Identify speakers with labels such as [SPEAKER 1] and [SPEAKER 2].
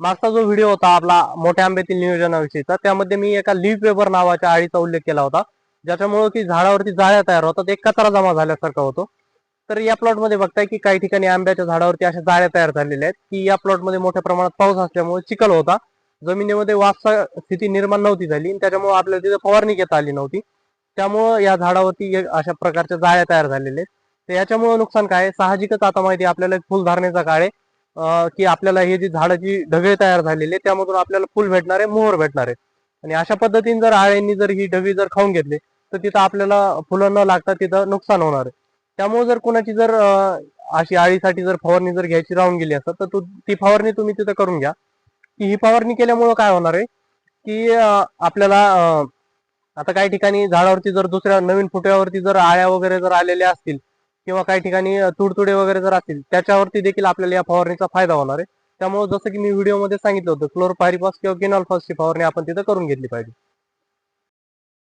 [SPEAKER 1] मागचा जो व्हिडिओ होता आपला मोठ्या आंब्यातील नियोजनाविषयीचा त्यामध्ये मी एका लीफ वेबर नावाच्या आळीचा उल्लेख केला होता. ज्याच्यामुळे की झाडावरती जाळ्या तयार होतात एक कचरा जमा झाल्यासारखा होतो. तर या प्लॉटमध्ये बघताय की काही ठिकाणी आंब्याच्या झाडावरती अशा जाळ्या तयार झालेल्या आहेत की या प्लॉटमध्ये मोठ्या प्रमाणात पाऊस असल्यामुळे चिखल होता. जमिनीमध्ये वाफसा स्थिती निर्माण नव्हती झाली आणि त्याच्यामुळे आपल्याला तिथे फवारणी घेता आली नव्हती. त्यामुळं या झाडावरती एक अशा प्रकारच्या जाळ्या तयार झालेल्या आहेत. तर याच्यामुळे नुकसान काय साहजिकच आता माहिती आहे आपल्याला एक फुलधारणेचा काळ आहे. की आपल्याला हे जी झाडाची ढगळे तयार झालेली त्यामधून आपल्याला फुल भेटणार आहे मोहर भेटणार. आहे आणि अशा पद्धतीने जर आळ्यांनी जर ही ढगी जर खाऊन घेतली तर तिथं आपल्याला फुलं न लागता तिथं नुकसान होणार आहे. त्यामुळे जर कोणाची जर अशी आळीसाठी जर फवारणी जर घ्यायची राहून गेली असत तर ती फवारणी तुम्ही तिथं करून घ्या. की ही फवारणी केल्यामुळं काय होणार आहे? की आपल्याला आता काही ठिकाणी झाडावरती जर दुसऱ्या नवीन फुट्यावरती जर आळ्या वगैरे जर आलेल्या असतील किंवा काही ठिकाणी तुडतुडे वगैरे जर असतील त्याच्यावरती देखील आपल्याला या फवारणीचा फायदा होणार आहे. त्यामुळे जसं की मी व्हिडिओमध्ये सांगितलं होतं क्लोरोपायरिपास किंवा गिनॉल्फॉसची फवारणी आपण तिथं करून घेतली पाहिजे.